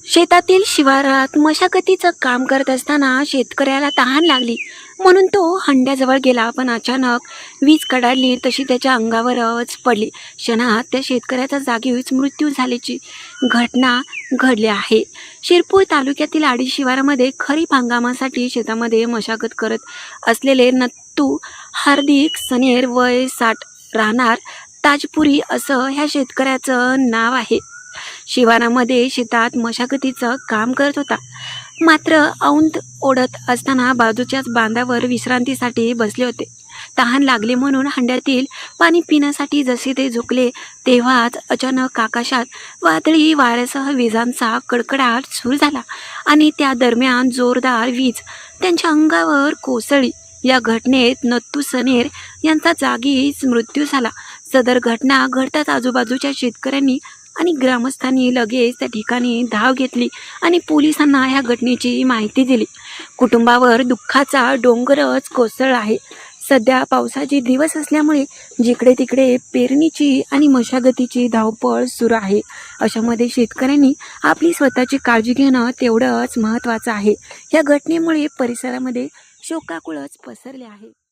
शेतातील शिवारात मशागतीचं काम करत असताना शेतकऱ्याला तहान लागली. म्हणून तो हंड्याजवळ गेला पण अचानक वीज कडाडली तशी त्याच्या अंगावरच पडली. क्षणात त्या शेतकऱ्याचा जागीच मृत्यू झाल्याची घटना घडली आहे. शिरपूर तालुक्यातील आडी शिवारामध्ये खरीप हंगामासाठी शेतामध्ये मशागत करत असलेले नत्तू हार्दिक सनेर वय साठ राहणार ताजपुरी असं ह्या शेतकऱ्याचं नाव आहे. शिवारामध्ये शेतात मशागतीचं काम करत होता. मात्र औंध ओढत असताना बाजूच्याच बांधावर विश्रांतीसाठी बसले होते. तहान लागले म्हणून हंड्यातील पाणी पिण्यासाठी जसे ते झुकले तेव्हाच अचानक आकाशात वादळी वाऱ्यासह विजांचा कडकडाट सुरू झाला आणि त्या दरम्यान जोरदार वीज त्यांच्या अंगावर कोसळली. या घटनेत नत्तू सनेर यांचा जागीच मृत्यू झाला. सदर घटना घडताच आजूबाजूच्या शेतकऱ्यांनी आणि ग्रामस्थांनी लगेच त्या ठिकाणी धाव घेतली आणि पोलिसांना ह्या घटनेची माहिती दिली. कुटुंबावर दुःखाचा डोंगरच कोसळ आहे. सध्या पावसाचे दिवस असल्यामुळे जिकडे तिकडे पेरणीची आणि मशागतीची धावपळ सुरू आहे. अशामध्ये शेतकऱ्यांनी आपली स्वतःची काळजी घेणं तेवढंच महत्त्वाचं आहे. या घटनेमुळे परिसरामध्ये शोकाकुळच पसरले आहे.